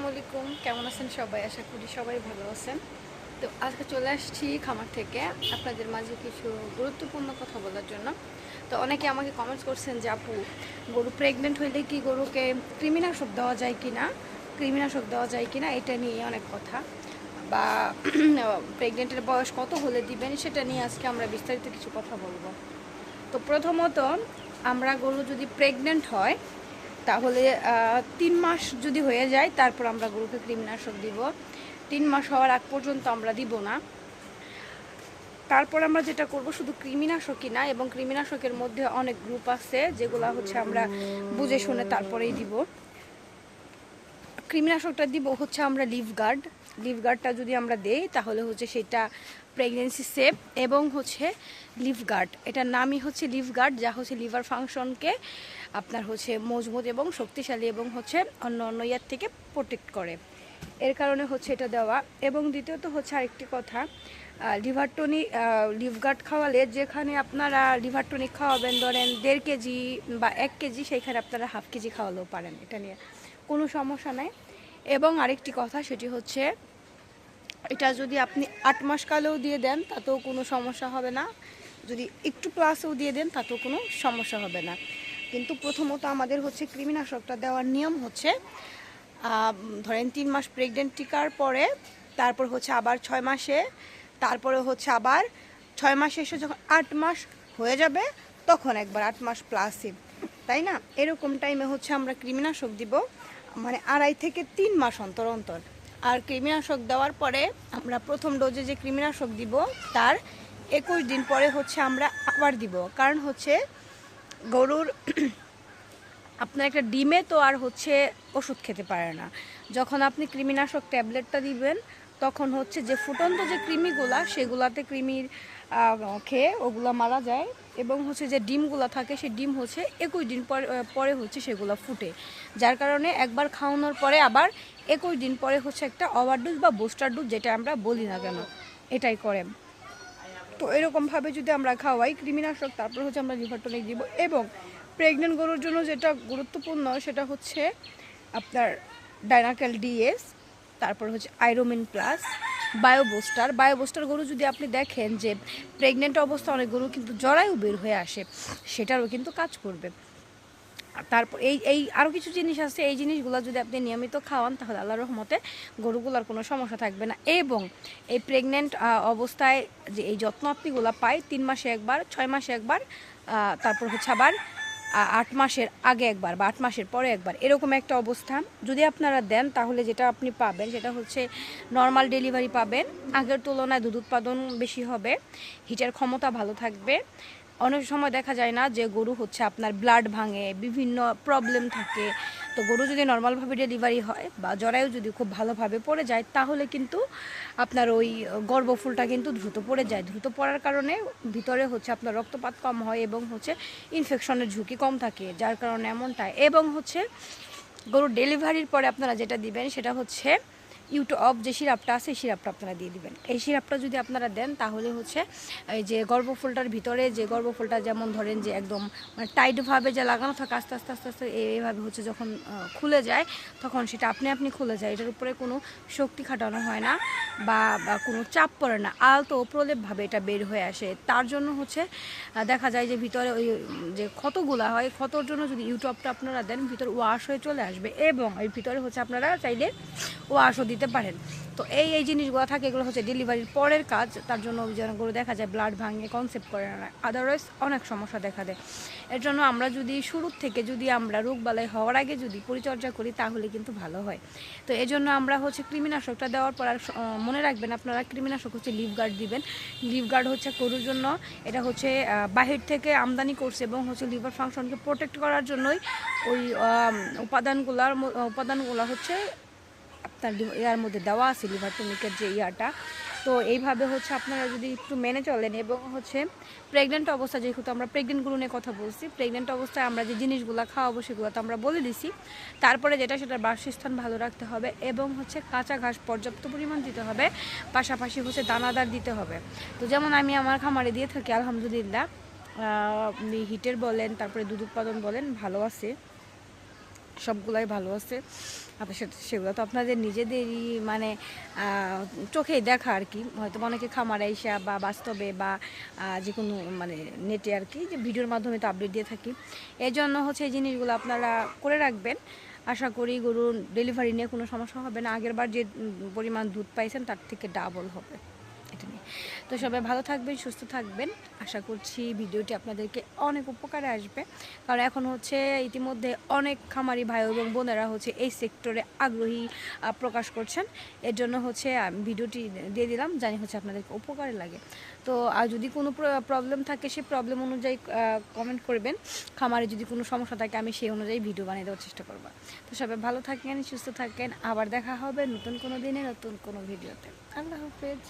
আসসালামু আলাইকুম। কেমন আছেন সবাই? আশা করি সবাই ভালো আছেন। তো আজকে চলে আসছি খামার থেকে আপনাদের মাঝে কিছু গুরুত্বপূর্ণ কথা বলার জন্য। তো অনেকে আমাকে কমেন্টস করছেন যে, আপু, গরু প্রেগনেন্ট হইলে কি গরুকে কৃমিনাশক দেওয়া যায় কি না কৃমিনাশক দেওয়া যায় কি না এটা নিয়ে অনেক কথা। বা প্রেগনেন্টের বয়স কত হলে দিবেন সেটা নিয়ে আজকে আমরা বিস্তারিত কিছু কথা বলব। তো প্রথমত, আমরা গরু যদি প্রেগনেন্ট হয় তাহলে তিন মাস যদি হয়ে যায়, তারপর আমরা গরুকে কৃমিনাশক দিব। তিন মাস হওয়ার আগ পর্যন্ত আমরা দিব না। তারপর আমরা যেটা করব, শুধু কৃমিনাশকই না, এবং কৃমিনাশকের মধ্যে অনেক গ্রুপ আছে, যেগুলো হচ্ছে আমরা বুঝে শুনে তারপরেই দিব। কৃমিনাশকটা দিব হচ্ছে আমরা লিভ গার্ড লিভ গার্ডটা যদি আমরা দেই, তাহলে হচ্ছে সেটা প্রেগনেন্সি সেপ এবং হচ্ছে লিভ গার্ড এটার নামই হচ্ছে লিভ গার্ড যা হচ্ছে লিভার ফাংশনকে আপনার হচ্ছে মজবুত এবং শক্তিশালী এবং হচ্ছে অন্য অন্য ইয়ার থেকে প্রোটেক্ট করে। এর কারণে হচ্ছে এটা দেওয়া। এবং দ্বিতীয়ত হচ্ছে আরেকটি কথা লিভার টনিক লিভ গার্ড খাওয়ালে যেখানে আপনারা লিভার টনিক খাওয়াবেন, ধরেন দেড় কেজি বা এক কেজি সেইখানে আপনারা হাফ কেজি খাওয়ালেও পারেন। এটা নিয়ে কোনো সমস্যা নাই। এবং আরেকটি কথা, সেটি হচ্ছে এটা যদি আপনি আট মাস কালেও দিয়ে দেন, তাতেও কোনো সমস্যা হবে না। যদি একটু প্লাসেও দিয়ে দেন, তাতেও কোনো সমস্যা হবে না। কিন্তু প্রথমত আমাদের হচ্ছে কৃমিনাশকটা দেওয়ার নিয়ম হচ্ছে ধরেন তিন মাস প্রেগনেন্ট টিকার পরে, তারপর হচ্ছে আবার ছয় মাসে, তারপরে হচ্ছে আবার ছয় মাসে এসে যখন আট মাস হয়ে যাবে, তখন একবার আট মাস প্লাসে তাই না? এরকম টাইমে হচ্ছে আমরা কৃমিনাশক দিব মানে আড়াই থেকে তিন মাস অন্তর অন্তর। আর কৃমিনাশক দেওয়ার পরে আমরা প্রথম ডোজে যে কৃমিনাশক দিব, তার একুশ দিন পরে হচ্ছে আমরা আবার দিব। কারণ হচ্ছে গরুর আপনার একটা ডিমে তো আর হচ্ছে ওষুধ খেতে পারে না। যখন আপনি কৃমিনাশক ট্যাবলেটটা দিবেন, তখন হচ্ছে যে ফুটন্ত যে কৃমিগুলা, সেগুলাতে কৃমির খেয়ে ওগুলা মারা যায়। এবং হচ্ছে যে ডিমগুলো থাকে, সেই ডিম হচ্ছে একুশ দিন পরে পরে হচ্ছে সেগুলো ফুটে। যার কারণে একবার খাওয়ানোর পরে আবার একুশ দিন পরে হচ্ছে একটা ওভারডোজ বা বুস্টার ডোজ যেটা আমরা বলি না কেন, এটাই করে তো এরকমভাবে যদি আমরা খাওয়াই, কৃমিনাশক, তারপর হচ্ছে আমরা লিভার দিব এবং প্রেগনেন্ট গরুর জন্য যেটা গুরুত্বপূর্ণ সেটা হচ্ছে আপনার ডাইনাকেল ডিএস তারপর হচ্ছে আইরোমিন প্লাস বায়োবোস্টার। বায়োবোস্টার গরু যদি আপনি দেখেন যে প্রেগনেন্ট অবস্থা অনেক গরু কিন্তু জরায়ু বের হয়ে আসে, সেটারও কিন্তু কাজ করবে। তারপর এই এই আরও কিছু জিনিস আছে, এই জিনিসগুলো যদি আপনি নিয়মিত খাওয়ান, তাহলে আল্লাহ রহমতে গরুগুলোর কোনো সমস্যা থাকবে না। এবং এই প্রেগনেন্ট অবস্থায় যে এই যত্ন আপনিগুলো পায়, তিন মাসে একবার, ছয় মাসে একবার তারপর হচ্ছে আবার আট মাসের আগে একবার বা আট মাসের পরে একবার, এরকম একটা অবস্থা। যদি আপনারা দেন, তাহলে যেটা আপনি পাবেন, সেটা হচ্ছে নর্মাল ডেলিভারি পাবেন। আগের তুলনায় দুধ উৎপাদন বেশি হবে হিটার ক্ষমতা ভালো থাকবে। অনেক সময় দেখা যায় না যে গরু হচ্ছে আপনার ব্লাড ভাঙে, বিভিন্ন প্রবলেম থাকে। তো গরু যদি নর্মালভাবে ডেলিভারি হয় বা জরায়ু যদি খুব ভালোভাবে পড়ে যায়, তাহলে কিন্তু আপনার ওই গর্ভফুলটা কিন্তু দ্রুত পড়ে যায়। দ্রুত পড়ার কারণে ভিতরে হচ্ছে আপনার রক্তপাত কম হয় এবং হচ্ছে ইনফেকশনের ঝুঁকি কম থাকে, যার কারণে এমনটাই। এবং হচ্ছে গরুর ডেলিভারির পরে আপনারা যেটা দিবেন, সেটা হচ্ছে ইউটিউব যে সিরাপটা আছে, এই সিরাপটা আপনারা দিয়ে দিবেন। এই সিরাপটা যদি আপনারা দেন, তাহলে হচ্ছে এই যে গর্ভফুলটার ভিতরে যে গর্ভফুলটা যেমন ধরেন যে একদম মানে টাইটভাবে যে লাগানো থাকে, আস্তে আস্তে আস্তে আস্তে এই- এইভাবে হচ্ছে যখন খুলে যায়, তখন সেটা আপনি আপনি খুলে যায়। এটার উপরে কোনো শক্তি খাটানো হয় না বা বা কোনো চাপ পড়ে না। আলতো প্রলেপভাবে এটা বের হয়ে আসে। তার জন্য হচ্ছে দেখা যায় যে ভিতরে ওই যে ক্ষতগুলা হয়, ক্ষতর জন্য যদি ইউটিউবটা আপনারা দেন, ভিতরে ওয়াশ হয়ে চলে আসবে এবং এর ভিতরে হচ্ছে আপনারা চাইলে ওয়াশও দিতে পারেন। তো এই এই জিনিসগুলো থাকে, এগুলো হচ্ছে ডেলিভারির পরের কাজ। তার জন্য যেগুলো দেখা যায় ব্লাড ভাঙে কনসেপ্ট করে না। আদারওয়াইজ অনেক সমস্যা দেখা দেয়। এর জন্য আমরা যদি শুরুর থেকে যদি আমরা রোগবালাই হওয়ার আগে যদি পরিচর্যা করি, তাহলে কিন্তু ভালো হয়। তো এই জন্য আমরা হচ্ছে কৃমিনাশকটা দেওয়ার পর আর মনে রাখবেন আপনারা কৃমিনাশক হচ্ছে লিভ গার্ড দিবেন। লিভ গার্ড হচ্ছে গরুর জন্য, এটা হচ্ছে বাহির থেকে আমদানি করছে এবং হচ্ছে লিভার ফাংশনকে প্রোটেক্ট করার জন্যই ওই উপাদানগুলার উপাদানগুলো হচ্ছে আপনার ইয়ার মধ্যে দেওয়া আছে লিভার টনিকের যে ইয়াটা। তো এইভাবে হচ্ছে আপনারা যদি একটু মেনে চলেন এবং হচ্ছে প্রেগনেন্ট অবস্থা যেহেতু আমরা প্রেগনেন্টগুলো নিয়ে কথা বলছি প্রেগনেন্ট অবস্থায় আমরা যে জিনিসগুলো খাওয়াবো সেগুলো তো আমরা বলে দিছি। তারপরে যেটা সেটার বাসস্থান ভালো রাখতে হবে এবং হচ্ছে কাঁচা ঘাস পর্যাপ্ত পরিমাণ দিতে হবে, পাশাপাশি হচ্ছে দানাদার দিতে হবে। তো যেমন আমি আমার খামারে দিয়ে থাকি, আলহামদুলিল্লাহ হিটের বলেন, তারপরে দুধ উৎপাদন বলেন, ভালো আছে। সবগুলাই ভালো আছে। আপনার সেগুলো তো আপনাদের নিজেদেরই মানে চোখেই দেখা আর কি হয়তো অনেকে খামারে আইসা বা বাস্তবে বা যে কোনো মানে নেটে আর কি যে ভিডিওর মাধ্যমে তো আপডেট দিয়ে থাকি। এই জন্য হচ্ছে এই জিনিসগুলো আপনারা করে রাখবেন। আশা করি গরুর ডেলিভারি নিয়ে কোনো সমস্যা হবে না। আগের বার যে পরিমাণ দুধ পাইছেন তার থেকে ডাবল হবে। নিয়ে তো সবাই ভালো থাকবেন, সুস্থ থাকবেন। আশা করছি ভিডিওটি আপনাদেরকে অনেক উপকারে আসবে। কারণ এখন হচ্ছে ইতিমধ্যে অনেক খামারি ভাই এবং বোনেরা হচ্ছে এই সেক্টরে আগ্রহী প্রকাশ করছেন। এর জন্য হচ্ছে ভিডিওটি দিয়ে দিলাম, জানি হচ্ছে আপনাদেরকে উপকারে লাগে। তো, আর যদি কোনো প্রবলেম থাকে সেই প্রবলেম অনুযায়ী কমেন্ট করবেন। খামারে যদি কোনো সমস্যা থাকে, আমি সেই অনুযায়ী ভিডিও বানিয়ে দেওয়ার চেষ্টা করব। তো সবাই ভালো থাকেন, সুস্থ থাকেন। আবার দেখা হবে নতুন কোনো দিনে, নতুন কোনো ভিডিওতে। আল্লাহ হাফেজ।